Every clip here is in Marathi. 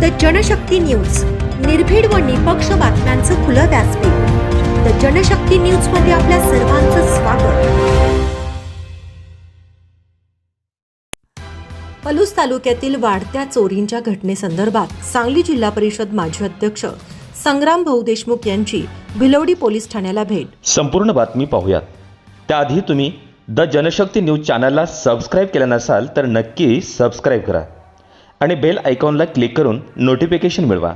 The Janshakti news. निर्भीड व निपक्ष बातम्यांचं खुलं व्यासपीठ. द जनशक्ती न्यूजमध्ये आपल्या सर्वांचं स्वागत. पलूस तालुक्यातील वाढत्या चोरींच्या घटनेसंदर्भात सांगली जिल्हा परिषद माजी अध्यक्ष संग्राम भाऊ देशमुख यांची भिलवडी पोलीस ठाण्याला भेट. संपूर्ण बातमी पाहूयात. त्याआधी तुम्ही द जनशक्ती न्यूज चॅनलला सबस्क्राईब केलं नसाल तर नक्की सबस्क्राईब करा. आणि बेल आयकॉनला क्लिक करून नोटिफिकेशन मिळवा.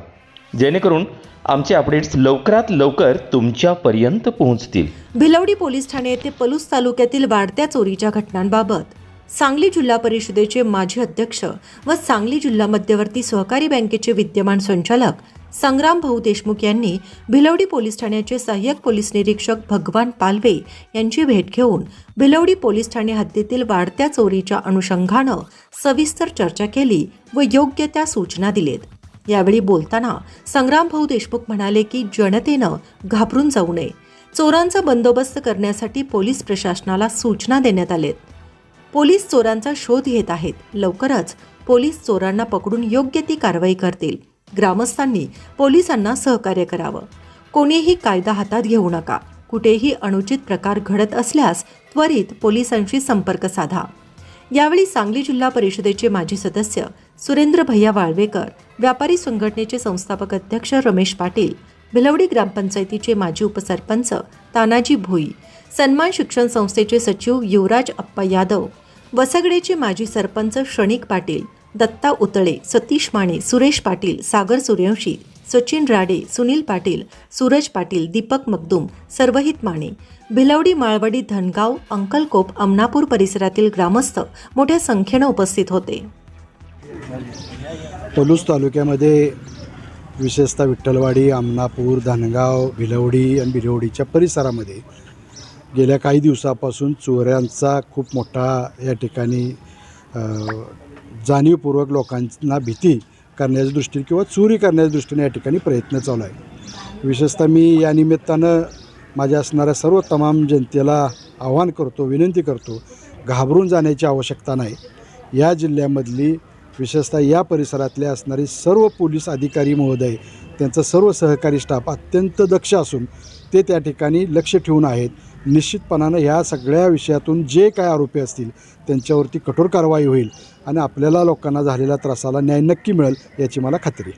जेणेकरून आमचे अपडेट्स लवकरात लवकर तुमच्यापर्यंत पोहोचतील. भिलवडी पोलीस ठाणे येथे पलूस तालुक्यातील वाढत्या चोरीच्या घटनांबाबत सांगली जिल्हा परिषदेचे माजी अध्यक्ष व सांगली जिल्हा मध्यवर्ती सहकारी बँकेचे विद्यमान संचालक संग्राम भाऊ देशमुख यांनी भिलवडी पोलीस ठाण्याचे सहाय्यक पोलीस निरीक्षक भगवान पालवे यांची भेट घेऊन भिलवडी पोलीस ठाणे हद्दीतील वाढत्या चोरीच्या अनुषंगानं सविस्तर चर्चा केली व योग्य त्या सूचना दिलेत. यावेळी बोलताना संग्राम भाऊ देशमुख म्हणाले की जनतेनं घाबरून जाऊ नये. चोरांचा बंदोबस्त करण्यासाठी पोलीस प्रशासनाला सूचना देण्यात आलेत. पोलीस चोरांचा शोध घेत आहेत. लवकरच पोलीस चोरांना पकडून योग्य ती कारवाई करतील. ग्रामस्थांनी पोलिसांना सहकार्य करावं. कोणीही कायदा हातात घेऊ नका. कुठेही अनुचित प्रकार घडत असल्यास त्वरित पोलिसांशी संपर्क साधा. यावेळी सांगली जिल्हा परिषदेचे माजी सदस्य सुरेंद्र भैया वाळवेकर व्यापारी संघटनेचे संस्थापक अध्यक्ष रमेश पाटील भिलवडी ग्रामपंचायतीचे माजी उपसरपंच तानाजी भोई सन्मान शिक्षण संस्थेचे सचिव युवराज अप्पा यादव वसगडेचे माजी सरपंच क्षणिक पाटील दत्ता उतळे सतीश माने सुरेश पाटील सागर सूर्यवंशी सचिन राडे सुनील पाटील सूरज पाटील दीपक मगदूम सर्वहित माने. भिलवडी माळवडी धनगाव अंकलकोप अमनापूर परिसरातील ग्रामस्थ मोठ्या संख्येनं उपस्थित होते. पलूस तालुक्यामध्ये विशेषतः विठ्ठलवाडी आमनापूर धनगाव भिलवडी आणि भिलवडीच्या परिसरामध्ये गेल्या काही दिवसापासून चोऱ्यांचा खूप मोठा या ठिकाणी जाणीवपूर्वक लोकांना भीती करण्याच्या दृष्टीने किंवा चोरी करण्याच्या दृष्टीने या ठिकाणी प्रयत्न चालू आहे. विशेषतः मी या निमित्तानं माझ्या असणाऱ्या सर्व तमाम जनतेला आवाहन करतो विनंती करतो घाबरून जाण्याची आवश्यकता नाही. या जिल्ह्यामधली विशेषतः या परिसरातले असणारे सर्व पोलीस अधिकारी महोदय त्यांचा सर्व सहकारी स्टाफ अत्यंत दक्ष असून ते त्या ठिकाणी लक्ष ठेवून आहेत. निश्चितपणानं ह्या सगळ्या विषयातून जे काय आरोपी असतील त्यांच्यावरती कठोर कारवाई होईल आणि आपल्याला लोकांना झालेल्या त्रासाला न्याय नक्की मिळेल याची मला खात्री